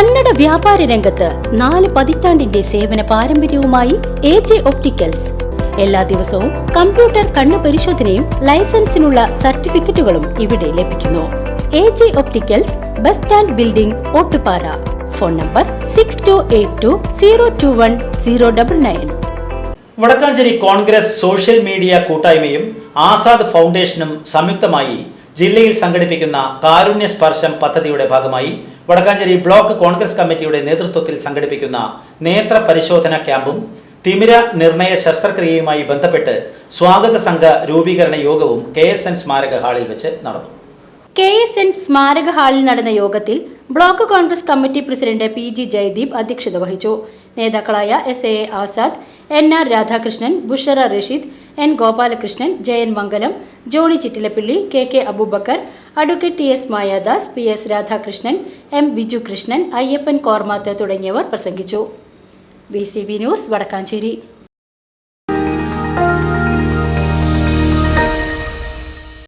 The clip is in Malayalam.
കന്നഡ വ്യാപാര രംഗത്ത് നാല് പതിറ്റാണ്ടിന്റെ സേവന പാരമ്പര്യവുമായി എ ജെ ഒപ്റ്റിക്കൽസ്. എല്ലാ ദിവസവും കമ്പ്യൂട്ടർ കണ്ണു പരിശോധനയും ലൈസൻസിനുള്ള സർട്ടിഫിക്കറ്റുകളും ഇവിടെ ലഭിക്കുന്നു. A J opticals bus stand building Ottupara. Phone number six two eight two zero two one zero double nine Vadakkanchery Congress social media കൂട്ടായ്മയും ആസാദ് ഫൗണ്ടേഷനും സംയുക്തമായി ജില്ലയിൽ സംഘടിപ്പിക്കുന്ന കാരുണ്യ സ്പർശം പദ്ധതിയുടെ ഭാഗമായി വടക്കാഞ്ചേരി ബ്ലോക്ക് കോൺഗ്രസ് കമ്മിറ്റിയുടെ നേതൃത്വത്തിൽ സംഘടിപ്പിക്കുന്ന നേത്ര പരിശോധന ക്യാമ്പും തിമിര നിർണയ ശസ്ത്രക്രിയയുമായി ബന്ധപ്പെട്ട് സ്വാഗത സംഘ രൂപീകരണ യോഗവും കെ എസ് എൻ സ്മാരക ഹാളിൽ വെച്ച് നടന്നു. കെ എസ് എൻ സ്മാരക ഹാളിൽ നടന്ന യോഗത്തിൽ block Congress committee president P G Jayadeep അധ്യക്ഷത വഹിച്ചു. നേതാക്കളായ S A Azad N R Radhakrishnan Bushara Rasheed N Gopalakrishnan Jayan Mangalam Johny Chittilappilly K K Aboobacker advocate T S Mayadas P S Radhakrishnan M Biju Krishnan Ayyappan Kormath തുടങ്ങിയവർ പ്രസംഗിച്ചു. B C B news Vadakkanchery.